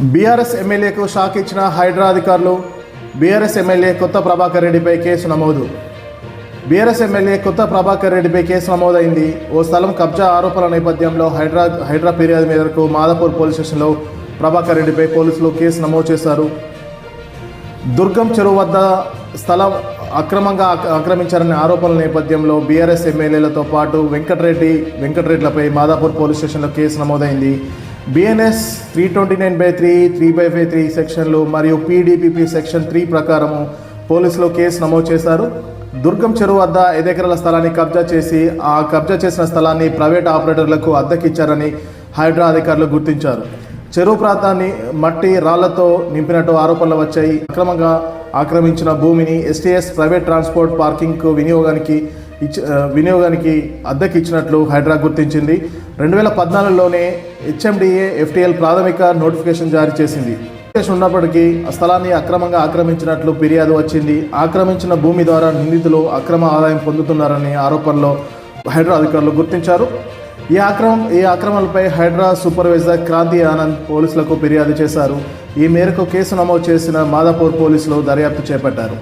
BRS ఎమ్మెల్యేకు shock ఇచ్చిన హైడ్రా అధికారులు బీఆర్ఎస్ ఎమ్మెల్యే కొత్త ప్రభాకర్ రెడ్డిపై కేసు నమోదు. బీఆర్ఎస్ ఎమ్మెల్యే కొత్త ప్రభాకర్ రెడ్డిపై కేసు నమోదైంది. ఓ స్థలం కబ్జా ఆరోపణల నేపథ్యంలో హైడ్రా హైడ్రా ఫిర్యాదు మేరకు మాదాపూర్ పోలీస్ స్టేషన్లో ప్రభాకర్ రెడ్డిపై పోలీసులు కేసు నమోదు చేశారు. దుర్గం చెరువు వద్ద స్థలం అక్రమంగా ఆక్రమించారనే ఆరోపణల నేపథ్యంలో బీఆర్ఎస్ ఎమ్మెల్యేలతో పాటు వెంకటరెడ్డి వెంకటరెడ్డిలపై మాదాపూర్ పోలీస్ స్టేషన్లో కేసు నమోదైంది. BNS three twenty nine by three three by five three సెక్షన్లు మరియు పీడీపీపీ సెక్షన్ త్రీ ప్రకారము పోలీసులు కేసు నమోదు చేశారు. దుర్గం చెరువు వద్ద ఐదెకరాల స్థలాన్ని కబ్జా చేసి ఆ కబ్జా చేసిన స్థలాన్ని ప్రైవేట్ ఆపరేటర్లకు అద్దెకిచ్చారని హైడ్రా అధికారులు గుర్తించారు. చెరువు ప్రాంతాన్ని మట్టి రాళ్ళతో నింపినట్టు ఆరోపణలు వచ్చాయి. అక్రమంగా ఆక్రమించిన భూమిని ఎస్టీఎస్ ప్రైవేట్ ట్రాన్స్పోర్ట్ పార్కింగ్కు వినియోగానికి ఇచ్చి వినియోగానికి అద్దెకి ఇచ్చినట్లు హైడ్రా గుర్తించింది. రెండు వేల పద్నాలుగులోనే హెచ్ఎండిఏ ఎఫ్టీఎల్ ప్రాథమిక నోటిఫికేషన్ జారీ చేసింది. ఉన్నప్పటికీ ఆ స్థలాన్ని అక్రమంగా ఆక్రమించినట్లు ఫిర్యాదు వచ్చింది. ఆక్రమించిన భూమి ద్వారా నిందితులు అక్రమ ఆదాయం పొందుతున్నారని ఆరోపణలో హైడ్రా అధికారులు గుర్తించారు. ఈ ఆక్రమం ఈ ఆక్రమణలపై హైడ్రా సూపర్వైజర్ క్రాంతి ఆనంద్ పోలీసులకు ఫిర్యాదు చేశారు. ఈ మేరకు కేసు నమోదు చేసిన మాదాపూర్ పోలీసులు దర్యాప్తు చేపట్టారు.